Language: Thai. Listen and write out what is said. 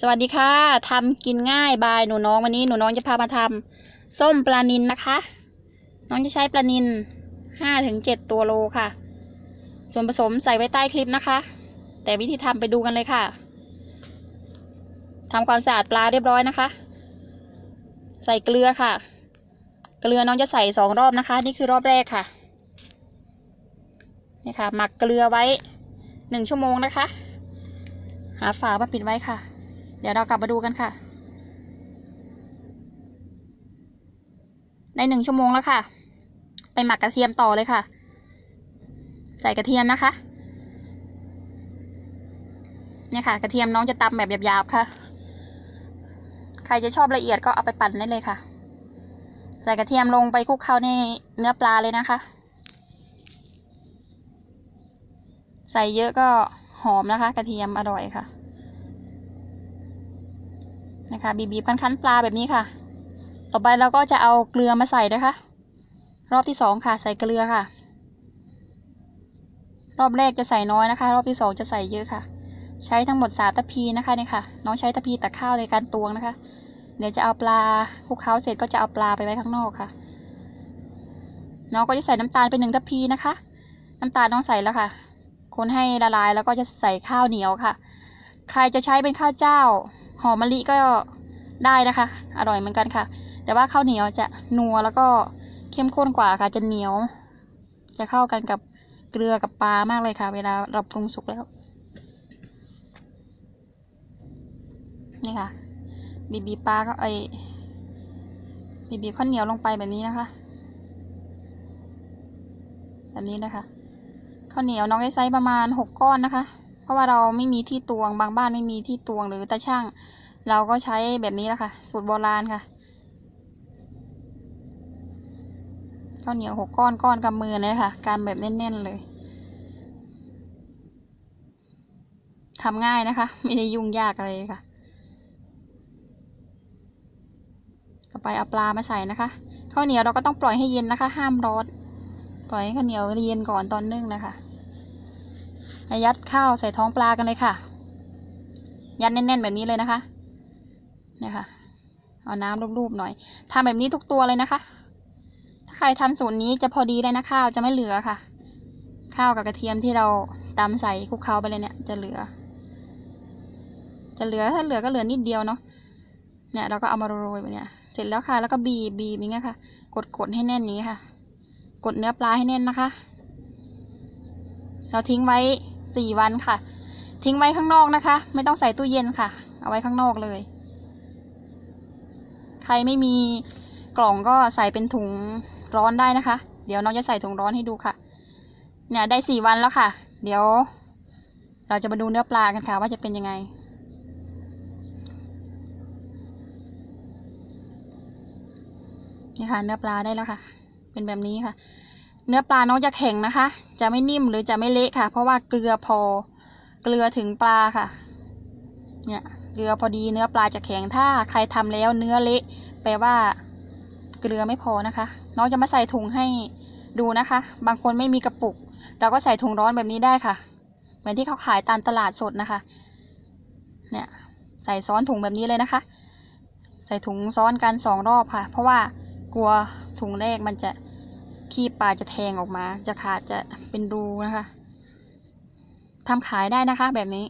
สวัสดีค่ะทำกินง่ายบายหนูน้องวันนี้หนูน้องจะพามาทำส้มปลานินนะคะ น้องจะใช้ปลานินห้าถึงเจ็ดตัวโลค่ะ ส่วนผสมใส่ไว้ใต้คลิปนะคะ แต่วิธีทำไปดูกันเลยค่ะทำความสะอาดปลาเรียบร้อยนะคะ ใส่เกลือค่ะ เกลือน้องจะใส่สองรอบนะคะ นี่คือรอบแรกค่ะนี่ค่ะ หมักเกลือไว้หนึ่งชั่วโมงนะคะ หาฝามาปิดไว้ค่ะ เดี๋ยวเรากลับมาดูกันค่ะ ในหนึ่งชั่วโมงแล้วค่ะ ไปหมักกระเทียมต่อเลยค่ะ ใส่กระเทียมนะคะ เนี่ยค่ะ กระเทียมน้องจะตำแบบหยาบๆค่ะ ใครจะชอบละเอียดก็เอาไปปั่นได้เลยค่ะ ใส่กระเทียมลงไปคลุกเข้าในเนื้อปลาเลยนะคะ ใส่เยอะก็หอมนะคะ กระเทียมอร่อยค่ะ นะคะบีบีคั้นๆปลาแบบนี้ค่ะ ต่อไปเราก็จะเอาเกลือมาใส่นะคะ รอบที่สองค่ะ ใส่เกลือค่ะ รอบแรกจะใส่น้อยนะคะ รอบที่สองจะใส่เยอะค่ะ ใช้ทั้งหมดสามตะพีนะคะเนี่ยค่ะ น้องใช้ตะพีตักข้าวในการตวงนะคะ เดี๋ยวจะเอาปลาคลุกเคล้าเสร็จก็จะเอาปลาไปไว้ข้างนอกค่ะ น้องก็จะใส่น้ำตาลไปหนึ่งตะพีนะคะ น้ำตาลน้องใส่แล้วค่ะ คนให้ละลายแล้วก็จะใส่ข้าวเหนียวค่ะ ใครจะใช้เป็นข้าวเจ้า อมมะลิก็ได้นะคะ อร่อยเหมือนกันค่ะ แต่ว่าข้าวเหนียวจะนัวแล้วก็เข้มข้นกว่าค่ะจะเหนียว จะเข้ากันกับเกลือกับปลามากเลยค่ะ เวลาเราปรุงสุกแล้ว นี่ค่ะ บีบีปลาก็ไอบีบีข้าวเหนียวลงไปแบบนี้นะคะ แบบนี้นะคะข้าวเหนียวน้องได้ไซส์ประมาณหกก้อนนะคะ เพราะว่าเราไม่มีที่ตวงบางบ้านไม่มีที่ตวงหรือตาช่าง เราก็ใช้แบบนี้แหละค่ะ สูตรโบราณค่ะข้าวเหนียวหกก้อนก้อนกำมือเลยค่ะ การแบบแน่นๆเลยทำง่ายนะคะ ไม่ได้ยุ่งยากอะไรค่ะต่อไปเอาปลามาใส่นะคะข้าวเหนียวเราก็ต้องปล่อยให้เย็นนะคะ ห้ามร้อนปล่อยให้ข้าวเหนียวเย็นก่อนตอนนึ่งนะคะ ยัดข้าวใส่ท้องปลากันเลยค่ะ ยัดแน่นๆแบบนี้เลยนะคะเนี่ยค่ะเอาน้ำรูปๆหน่อยทำแบบนี้ทุกตัวเลยนะคะ ถ้าใครทำสูตรนี้จะพอดีเลยนะข้าวจะไม่เหลือค่ะ ข้าวกับกระเทียมที่เราตำใส่คลุกเคล้าไปเลยเนี่ยจะเหลือ จะเหลือถ้าเหลือก็เหลือนิดเดียวเนาะเนี่ยเราก็เอามาโรยๆแบบเนี้ยเสร็จแล้วค่ะ แล้วก็บีบบีบอย่างเงี้ยค่ะ กดกดให้แน่นนี้ค่ะ กดเนื้อปลาให้แน่นนะคะ เราทิ้งไว้ สี่วันค่ะ ทิ้งไว้ข้างนอกนะคะ ไม่ต้องใส่ตู้เย็นค่ะ เอาไว้ข้างนอกเลย ใครไม่มีกล่องก็ใส่เป็นถุงร้อนได้นะคะ เดี๋ยวน้องจะใส่ถุงร้อนให้ดูค่ะ เนี่ยได้สี่วันแล้วค่ะ เดี๋ยว เราจะมาดูเนื้อปลากันค่ะ ว่าจะเป็นยังไงนี่ค่ะเนื้อปลาได้แล้วค่ะ เป็นแบบนี้ค่ะ เนื้อปลาน้องจะแข็งนะคะ จะไม่นิ่มหรือจะไม่เละค่ะ เพราะว่าเกลือพอ เกลือถึงปลาค่ะ เนี่ย เกลือพอดีเนื้อปลาจะแข็ง ถ้าใครทำแล้วเนื้อเละ แปลว่า เกลือไม่พอนะคะ น้องจะมาใส่ถุงให้ดูนะคะ บางคนไม่มีกระปุก เราก็ใส่ถุงร้อนแบบนี้ได้ค่ะ เหมือนที่เขาขายตามตลาดสดนะคะ เนี่ย ใส่ซ้อนถุงแบบนี้เลยนะคะ ใส่ถุงซ้อนกันสองรอบค่ะ เพราะว่ากลัวถุงแรกมันจะ ที่ปลาจะแทงออกมา จะขาดจะเป็นรูนะคะทำขายได้นะคะแบบนี้